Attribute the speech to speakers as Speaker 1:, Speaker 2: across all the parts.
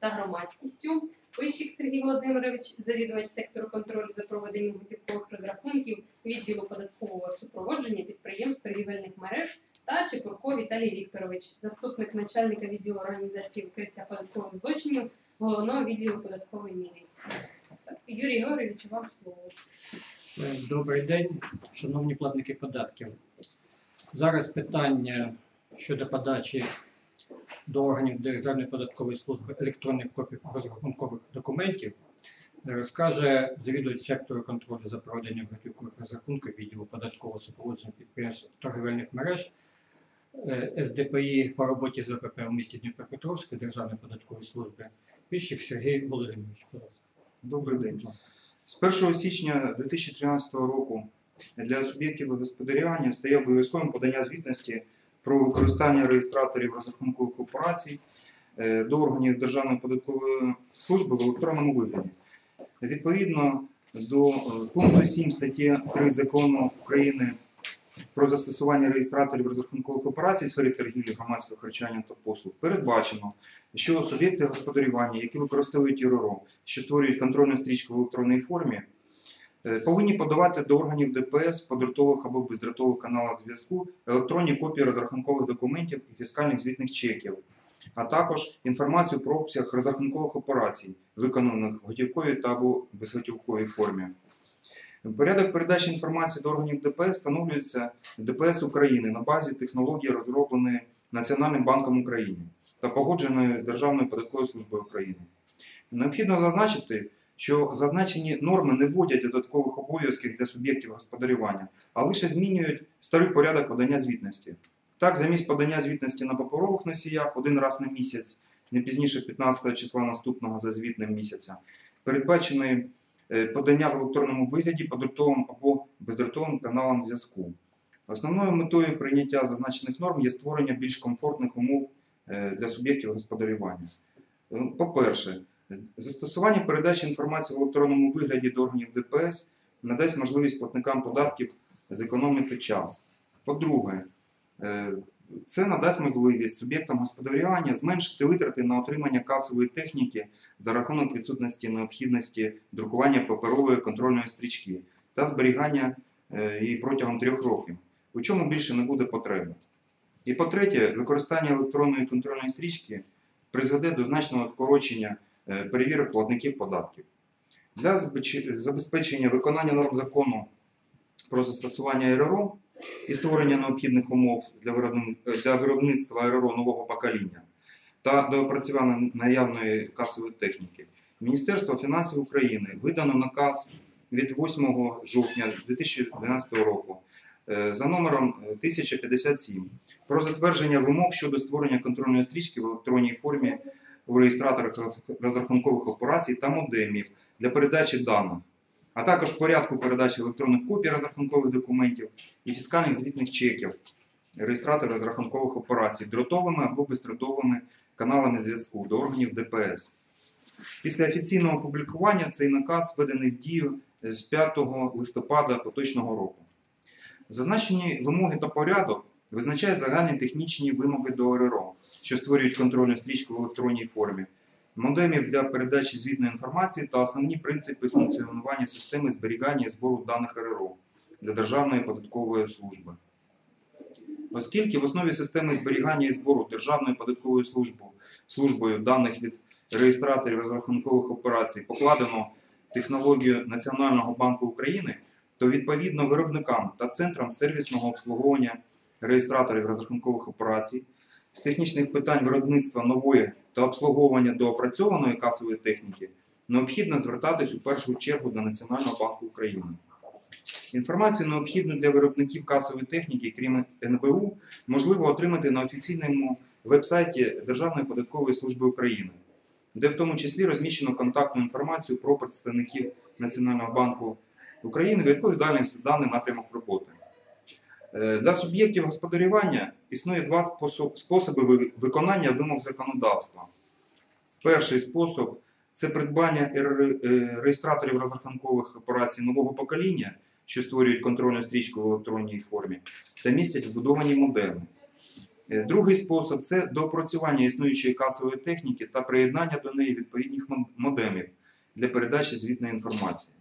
Speaker 1: та громадськістю. Пищик Сергій Володимирович, завідувач сектору контролю за проведенням готівкових розрахунків відділу податкового супроводження підприємств торгівельних мереж та Чепурко Віталій Вікторович, заступник начальника відділу організації викриття податкових злочинів головного відділу податкової міліції. Юрій Георгійович, вам слово.
Speaker 2: Е, Добрий день, шановні платники податків. Зараз питання щодо подачі до органів Державної податкової служби електронних копій розрахункових документів е, розкаже завідувач сектору контролю за проведенням готівкових розрахунків відділу податкового супроводження підприємств торгівельних мереж е, СДПІ по роботі з ВПП у місті Дніпропетровська Державної податкової служби Піщик Сергій Володимирович.
Speaker 3: Добрий день. З 1 січня 2013 року для суб'єктів господарювання стає обов'язковим подання звітності про використання реєстраторів розрахункових операцій е, до органів Державної податкової служби в електронному вигляді. Відповідно до е, пункту 7 статті 3 закону України про застосування реєстраторів розрахункових операцій в сфері торгівлі, громадського харчування та послуг передбачено, що суб'єкти господарювання, які використовують РРО, що створюють контрольну стрічку в електронній формі, повинні подавати до органів ДПС по або бездротових каналах зв'язку електронні копії розрахункових документів і фіскальних звітних чеків, а також інформацію про обсяг розрахункових операцій, виконаних в готівковій та або безготівковій формі. Порядок передачі інформації до органів ДПС встановлюється ДПС України на базі технології, розробленої Національним банком України та погодженої Державною податковою службою України. Необхідно зазначити, що зазначені норми не вводять додаткових обов'язків для суб'єктів господарювання, а лише змінюють старий порядок подання звітності. Так, замість подання звітності на паперових носіях один раз на місяць, не пізніше 15 числа наступного за звітним місяця, передбачений е, подання в електронному вигляді по дротовим або бездротовим каналам зв'язку. Основною метою прийняття зазначених норм є створення більш комфортних умов е, для суб'єктів господарювання. Е, По-перше, застосування передачі інформації в електронному вигляді до органів ДПС надасть можливість платникам податків зекономити час. По-друге, е, це надасть можливість суб'єктам господарювання зменшити витрати на отримання касової техніки за рахунок відсутності необхідності друкування паперової контрольної стрічки та зберігання е, її протягом трьох років, у чому більше не буде потреби. І по-третє, використання електронної контрольної стрічки призведе до значного скорочення перевірок платників податків. Для забезпечення виконання норм закону про застосування РРО і створення необхідних умов для виробництва РРО нового покоління та до опрацювання наявної касової техніки, Міністерство фінансів України видано наказ від 8 жовтня 2012 року е, за номером е, 1057 про затвердження вимог щодо створення контрольної стрічки в електронній формі у реєстраторах розрахункових операцій та модемів для передачі даних, а також порядку передачі електронних копій розрахункових документів і фіскальних звітних чеків реєстраторів розрахункових операцій дротовими або бездротовими каналами зв'язку до органів ДПС. Після офіційного опублікування цей наказ введений в дію е, з 5 листопада поточного року. Зазначені вимоги та порядок визначають загальні технічні вимоги до РРО, що створюють контрольну стрічку в електронній формі, модемів для передачі звітної інформації та основні принципи функціонування системи зберігання і збору даних РРО для Державної податкової служби. Оскільки в основі системи зберігання і збору Державною податковою службою, службою даних від реєстраторів розрахункових операцій покладено технологію Національного банку України, то відповідно виробникам та центрам сервісного обслуговування реєстраторів розрахункових операцій з технічних питань виробництва нової та обслуговування доопрацьованої касової техніки необхідно звертатись у першу чергу до Національного банку України. Інформацію, необхідну для виробників касової техніки, крім НБУ, можливо отримати на офіційному веб-сайті Державної податкової служби України, де в тому числі розміщено контактну інформацію про представників Національного банку України, відповідальних за даний напрямок роботи. Е, Для суб'єктів господарювання існує два способи виконання вимог законодавства. Перший спосіб це придбання е, реєстраторів розрахункових операцій нового покоління, що створюють контрольну стрічку в електронній формі, та містять вбудовані модеми. Е, Другий спосіб це доопрацювання існуючої касової техніки та приєднання до неї відповідних мод- модемів для передачі звітної інформації.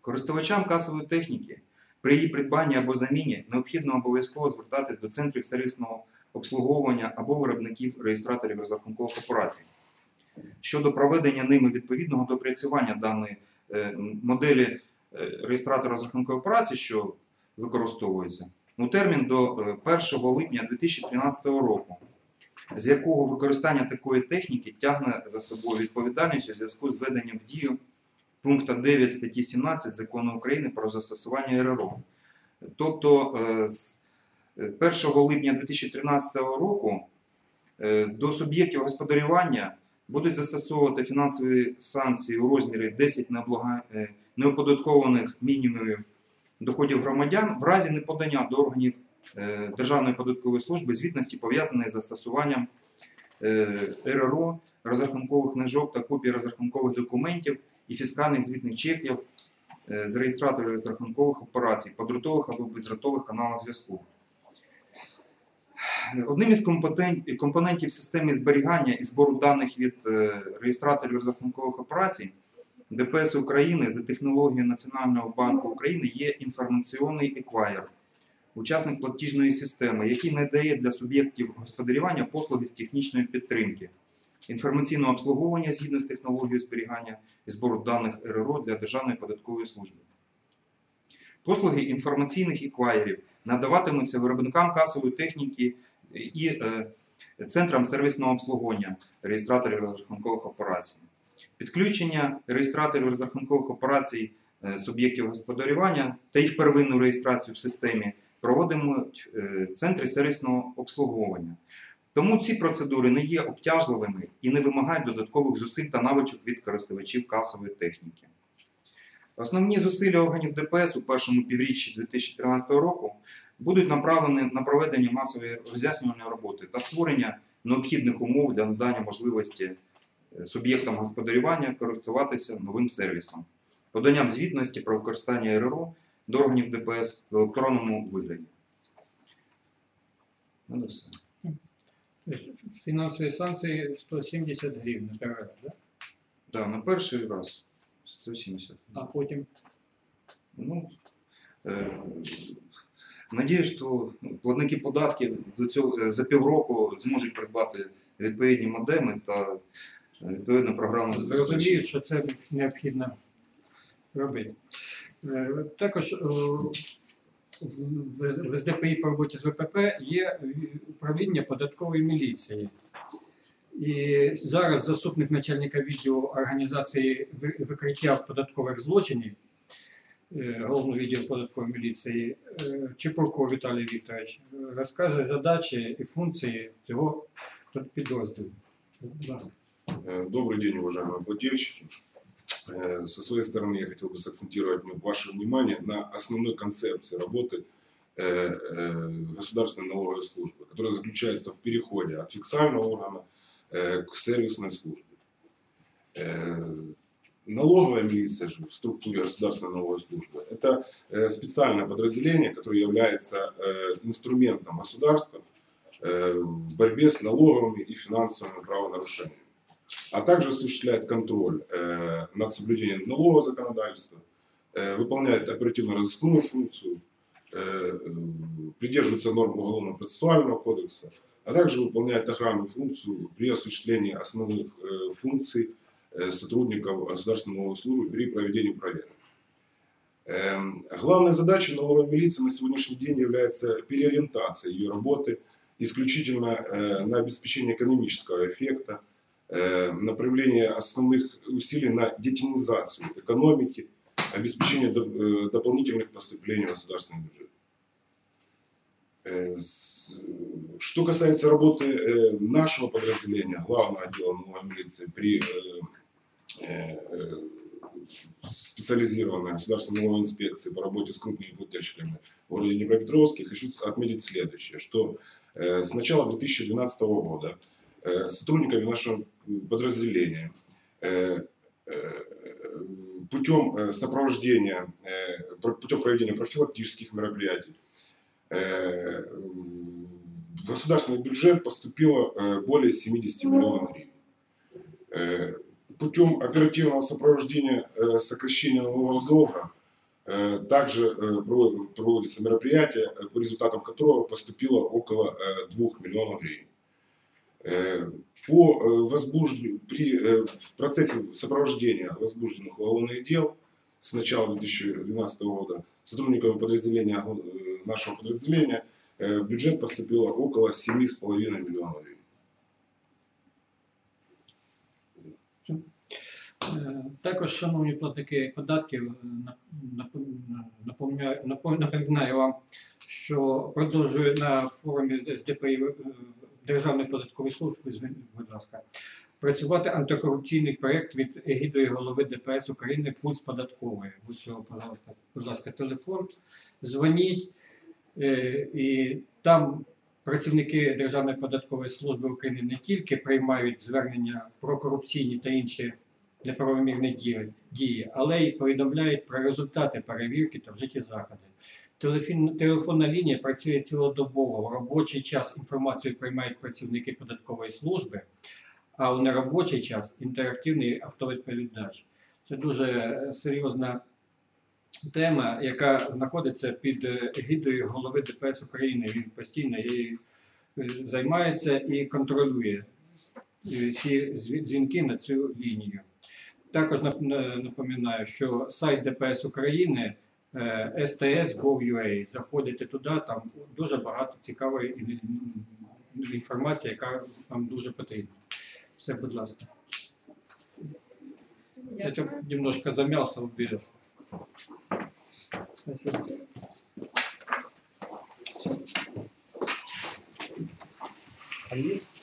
Speaker 3: Користувачам касової техніки при її придбанні або заміні необхідно обов'язково звертатись до центрів сервісного обслуговування або виробників реєстраторів розрахункових операцій. Щодо проведення ними відповідного допрацювання даної е, моделі е, реєстратора розрахункової операції, що використовується, у термін до е, 1 липня 2013 року, з якого використання такої техніки тягне за собою відповідальність у зв'язку з введенням в дію пункту 9 статті 17 Закону України про застосування РРО. Тобто е, з е, 1 липня 2013 року е, до суб'єктів господарювання будуть застосовувати фінансові санкції у розмірі 10 необлага- е, неоподаткованих мінімумів доходів громадян в разі неподання до органів е, Державної податкової служби звітності, пов'язаної з застосуванням е, РРО, розрахункових книжок та копій розрахункових документів і фіскальних звітних чеків е, з реєстраторів розрахункових операцій, подрутових або бездротових каналах зв'язку. Одним із компонентів системи зберігання і збору даних від е, реєстраторів розрахункових операцій ДПС України за технологією Національного банку України є інформаційний еквайер, учасник платіжної системи, який надає для суб'єктів господарювання послуги з технічної підтримки, інформаційного обслуговування згідно з технологією зберігання і збору даних РРО для Державної податкової служби. Послуги інформаційних еквайерів надаватимуться виробникам касової техніки і е, центрам сервісного обслуговування реєстраторів розрахункових операцій. Підключення реєстраторів розрахункових операцій е, суб'єктів господарювання та їх первинну реєстрацію в системі проводимуть е, центри сервісного обслуговування. Тому ці процедури не є обтяжливими і не вимагають додаткових зусиль та навичок від користувачів касової техніки. Основні зусилля органів ДПС у першому півріччі 2013 року будуть направлені на проведення масової роз'яснювальної роботи та створення необхідних умов для надання можливості е, суб'єктам господарювання користуватися новим сервісом, поданням звітності про використання РРО до органів ДПС в електронному вигляді. Ну, все.
Speaker 2: Фінансові санкції 170 гривень на раз, да?
Speaker 3: Да, на перший раз 170.
Speaker 2: а потім
Speaker 3: Ну, е, надіюсь, що платники податків до цього е, за півроку зможуть придбати відповідні модеми та е, відповідне програмне забезпечення.
Speaker 2: що це необхідно робити. Е, Також в в СДПІ по роботі з ВПП є управління податкової міліції. І зараз заступник начальника відділу організації ви- викриття податкових злочинів е, головного відділу податкової міліції е, Чепурко Віталій Вікторович е, розкаже задачі і функції цього підрозділу. Будь ласка.
Speaker 4: Э, Добрый день, уважаемые плательщики. Э, Со своей стороны я хотел бы сакцентировать ну, ваше внимание на основной концепции работы э, э, государственной налоговой службы, которая заключается в переходе от фиксального органа к сервисной службе. Налоговая милиция же в структуре государственной налоговой службы – это специальное подразделение, которое является инструментом государства в борьбе с налоговыми и финансовыми правонарушениями а также осуществляет контроль э, над соблюдением налогового законодательства, э, выполняет оперативно-розыскную функцию, э, э, придерживается норм Уголовно-процессуального кодекса, а также выполняет охранную функцию при осуществлении основных э, функций э, сотрудников государственной налоговой службы при проведении проверок. Эм, Главной задачей налоговой милиции на сегодняшний день является переориентация ее работы исключительно э, на обеспечение экономического эффекта, э, направление основных усилий на детинизацию экономики, обеспечение э, дополнительных поступлений в государственный бюджет. Э, Что касается работы э, нашего подразделения, главного отдела налоговой милиции при э, э, э, специализированной государственной налоговой инспекции по работе с крупными плательщиками в городе Днепропетровске, хочу отметить следующее, что э, с начала 2012 года э, сотрудниками нашего подразделения э, э, путем э, сопровождения, э, про- путем проведения профилактических мероприятий, э, в государственный бюджет поступило э, более 70 миллионов гривен. Э, Путем оперативного сопровождения э, сокращения налогового долга э, также э, прово- проводится мероприятие, э, по результатам которого поступило около э, 2 миллионов гривен. Э, По э, возбуждению, при, э, в процессе сопровождения возбужденных уголовных дел с начала 2012 года сотрудниками подразделения, э, нашего подразделения э, в бюджет поступило около 7,5 миллионов гривен.
Speaker 2: Е, Також, шановні платники податків, е, нап- нап- напомня- напом- напоминаю вам, що продовжую на форумі СДПІ е, Державної податкової служби, будь ласка, працювати антикорупційний проєкт від егідої голови ДПС України Пульс податкової. Ось його, пожалуйста, будь ласка, телефон. Дзвоніть, е, і там працівники Державної податкової служби України не тільки приймають звернення про корупційні та інші неправомірні дії, але й повідомляють про результати перевірки та вжиті заходи. Телефонна лінія працює цілодобово. В робочий час інформацію приймають працівники податкової служби, а у неробочий час інтерактивний автовідповідач. Це дуже е, серйозна тема, яка знаходиться під е, егідою голови ДПС України. Він постійно її е, займається і контролює всі дзвінки на цю лінію. Також напоминаю, що сайт ДПС України sts.gov.ua. Заходите туди, там дуже багато цікавої ін- ін- інформації, яка вам дуже потрібна. Все, будь ласка. Я немножко замялся, убил. Спасибо.
Speaker 5: Есть